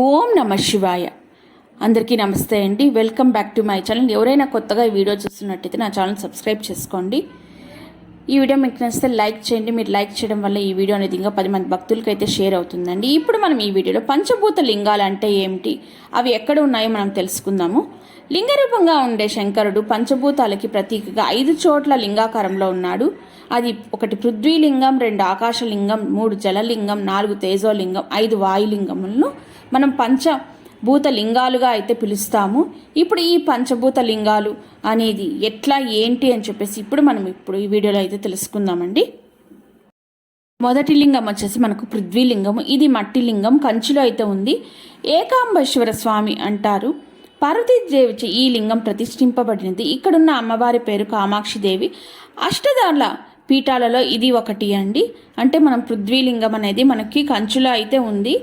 ఓం నమ శివాయ. అందరికీ నమస్తే అండి. Welcome back to my channel ఎవరైనా కొత్తగా ఈ వీడియో చూస్తున్నట్టయితే నా ఛానల్ సబ్స్క్రైబ్ చేసుకోండి. ఈ వీడియో మీకు నచ్చితే లైక్ చేయండి. మీరు లైక్ చేయడం వల్ల ఈ వీడియో అనేది ఇంకా పది మంది భక్తులకి అయితే షేర్ అవుతుందండి. ఇప్పుడు మనం ఈ వీడియోలో పంచభూత లింగాలు అంటే ఏమిటి? అవి ఎక్కడ ఉన్నాయో మనం తెలుసుకుందాము. లింగ రూపంగా ఉండే శంకరుడు పంచభూతాలకి ప్రతీకగా ఐదు చోట్ల లింగాకారంలో ఉన్నాడు. అది ఒకటి పృథ్వీలింగం రెండు ఆకాశలింగం మూడు జలలింగం నాలుగు తేజోలింగం ఐదు వాయులింగములను మనం పంచభూత లింగాలుగా అయితే పిలుస్తాము. ఇప్పుడు ఈ పంచభూత లింగాలు అనేది ఎట్లా ఏంటి అని చెప్పేసి ఇప్పుడు మనం ఇప్పుడు ఈ వీడియోలో అయితే తెలుసుకుందామండి. మొదటి లింగం వచ్చేసి మనకు పృథ్వీలింగం ఇది మట్టి లింగం కంచిలో అయితే ఉంది. ఏకాంబేశ్వర స్వామి అంటారు. పార్వతీదేవిచే ఈ లింగం ప్రతిష్ఠింపబడినది. ఇక్కడున్న అమ్మవారి పేరు కామాక్షిదేవి. అష్టదాల పీఠాలలో ఇది ఒకటి అండి. అంటే మనం పృథ్వీలింగం అనేది మనకి కంచులో అయితే ఉంది.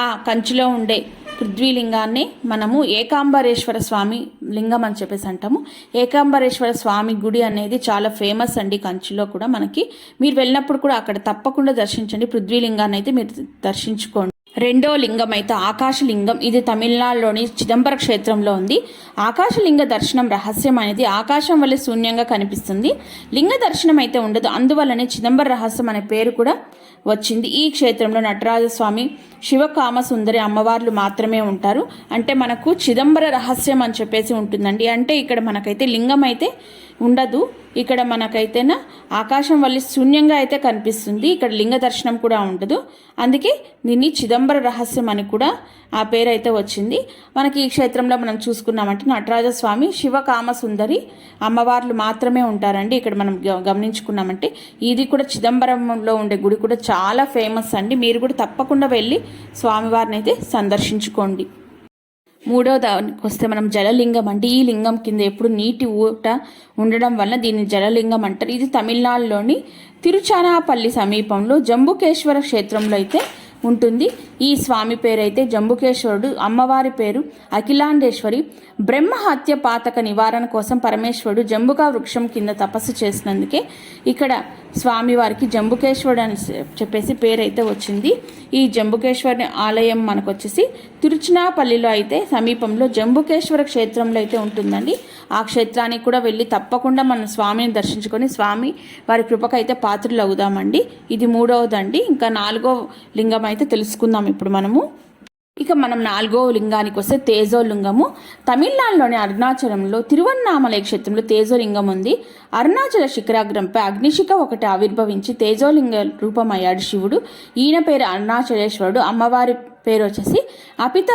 ఆ కంచులో ఉండే పృథ్వీలింగాన్ని మనము ఏకాంబరేశ్వర స్వామి లింగం అని చెప్పేసి అంటాము. ఏకాంబరేశ్వర స్వామి గుడి అనేది చాలా ఫేమస్ అండి కంచిలో కూడా మనకి. మీరు వెళ్ళినప్పుడు కూడా అక్కడ తప్పకుండా దర్శించండి. పృథ్వీలింగాన్ని అయితే మీరు దర్శించుకోండి. రెండో లింగం అయితే ఆకాశలింగం. ఇది తమిళనాడులోని చిదంబర క్షేత్రంలో ఉంది. ఆకాశలింగ దర్శనం రహస్యం అనేది ఆకాశం వల్ల శూన్యంగా కనిపిస్తుంది. లింగ దర్శనం అయితే ఉండదు. అందువల్లనే చిదంబర రహస్యం అనే పేరు కూడా వచ్చింది. ఈ క్షేత్రంలో నటరాజస్వామి శివకామ సుందరి అమ్మవార్లు మాత్రమే ఉంటారు. అంటే మనకు చిదంబర రహస్యం అని చెప్పేసి ఉంటుందండి. అంటే ఇక్కడ మనకైతే లింగం అయితే ఉండదు. ఇక్కడ మనకైతేనా ఆకాశం వల్ల శూన్యంగా అయితే కనిపిస్తుంది. ఇక్కడ లింగ దర్శనం కూడా ఉండదు. అందుకే దీన్ని చిదంబర రహస్యం అని కూడా ఆ పేరు అయితే వచ్చింది. మనకి ఈ క్షేత్రంలో మనం చూసుకున్నామంటే నటరాజ స్వామి శివకామ సుందరి అమ్మవార్లు మాత్రమే ఉంటారండి. ఇక్కడ మనం గమనించుకున్నామంటే ఇది కూడా చిదంబరంలో ఉండే గుడి కూడా చాలా ఫేమస్ అండి. మీరు కూడా తప్పకుండా వెళ్ళి స్వామివారిని అయితే సందర్శించుకోండి. మూడో దానికి వస్తే మనం జలలింగం అంటే ఈ లింగం కింద ఎప్పుడు నీటి ఊట ఉండడం వల్ల దీన్ని జలలింగం అంటారు. ఇది తమిళనాడులోని తిరుచానాపల్లి సమీపంలో జంబుకేశ్వర క్షేత్రంలో అయితే ఉంటుంది. ఈ స్వామి పేరైతే జంబుకేశ్వరుడు. అమ్మవారి పేరు అఖిలాండేశ్వరి. బ్రహ్మహత్య పాతక నివారణ కోసం పరమేశ్వరుడు జంబుకా వృక్షం కింద తపస్సు చేసినందుకే ఇక్కడ స్వామివారికి జంబుకేశ్వరుడు అని చెప్పేసి పేరైతే వచ్చింది. ఈ జంబుకేశ్వరి ఆలయం మనకు వచ్చేసి తిరుచినాపల్లిలో అయితే సమీపంలో జంబుకేశ్వర క్షేత్రంలో అయితే ఉంటుందండి. ఆ క్షేత్రానికి కూడా వెళ్ళి తప్పకుండా మనం స్వామిని దర్శించుకొని స్వామి వారి కృపకైతే పాత్రలు అవుదామండి ఇది మూడవదండి. ఇంకా నాలుగో లింగం అయితే తెలుసుకుందాం ఇప్పుడు మనము. ఇక మనం నాలుగో లింగానికి వస్తే తేజోలింగము తమిళనాడులోని అరుణాచలంలో తిరువన్నామలయ క్షేత్రంలో తేజోలింగం ఉంది. అరుణాచల శిఖరాగ్రంపై అగ్నిశిఖ ఒకటి ఆవిర్భవించి తేజోలింగ రూపమయ్యాడు శివుడు. ఈయన పేరు అరుణాచలేశ్వరుడు. అమ్మవారి పేరు వచ్చేసి అపిత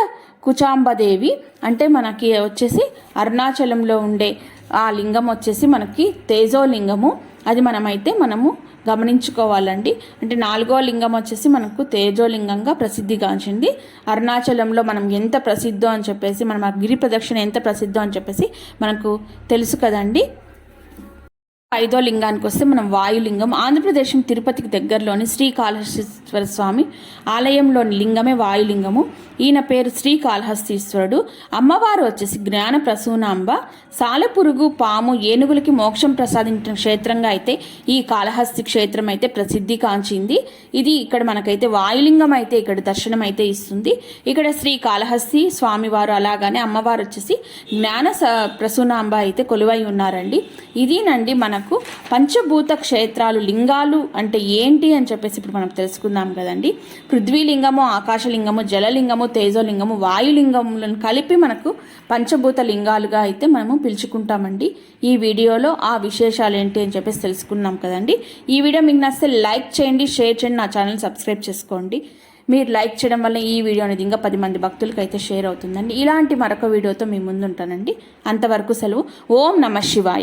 కుచాంబదేవి. అంటే మనకి వచ్చేసి అరుణాచలంలో ఉండే ఆ లింగం వచ్చేసి మనకి తేజోలింగము అది మనమైతే మనము గమనించుకోవాలండి. అంటే నాలుగో లింగం వచ్చేసి మనకు తేజోలింగంగా ప్రసిద్ధిగాంచింది. అరుణాచలంలో మనం ఎంత ప్రసిద్ధో అని చెప్పేసి మనం ఆ గిరి ప్రదక్షిణ ఎంత ప్రసిద్ధో అని చెప్పేసి మనకు తెలుసు కదండి. ఐదో లింగానికి వస్తే మనం వాయులింగం. ఆంధ్రప్రదేశం తిరుపతికి దగ్గరలోని శ్రీకాళహస్తీశ్వర స్వామి ఆలయంలోని లింగమే వాయులింగము. ఈయన పేరు శ్రీకాళహస్తీశ్వరుడు. అమ్మవారు వచ్చేసి జ్ఞాన ప్రసూనాంబ. సాలపురుగు పాము ఏనుగులకి మోక్షం ప్రసాదించిన క్షేత్రంగా అయితే ఈ కాళహస్తి క్షేత్రం అయితే ప్రసిద్ధి కాంచింది. ఇది ఇక్కడ మనకైతే వాయులింగం అయితే ఇక్కడ దర్శనం అయితే ఇస్తుంది. ఇక్కడ శ్రీ కాళహస్తి స్వామివారు అలాగానే అమ్మవారు వచ్చేసి జ్ఞాన ప్రసూనాంబ అయితే కొలువై ఉన్నారండి. ఇదినండి మన మనకు పంచభూత క్షేత్రాలు లింగాలు అంటే ఏంటి అని చెప్పేసి ఇప్పుడు మనం తెలుసుకుందాం కదండి. పృథ్వీలింగము ఆకాశలింగము జలలింగము తేజోలింగము వాయులింగములను కలిపి మనకు పంచభూత లింగాలుగా అయితే మనము పిలుచుకుంటామండి. ఈ వీడియోలో ఆ విశేషాలు ఏంటి అని చెప్పేసి తెలుసుకున్నాం కదండి. ఈ వీడియో మీకు నచ్చితే లైక్ చేయండి షేర్ చేయండి నా ఛానల్ సబ్స్క్రైబ్ చేసుకోండి. మీరు లైక్ చేయడం వల్ల ఈ వీడియో అనేది ఇంకా పది మంది భక్తులకు అయితే షేర్ అవుతుందండి. ఇలాంటి మరొక వీడియోతో మీ ముందుంటానండి. అంతవరకు సెలవు. ఓం నమ శివాయ.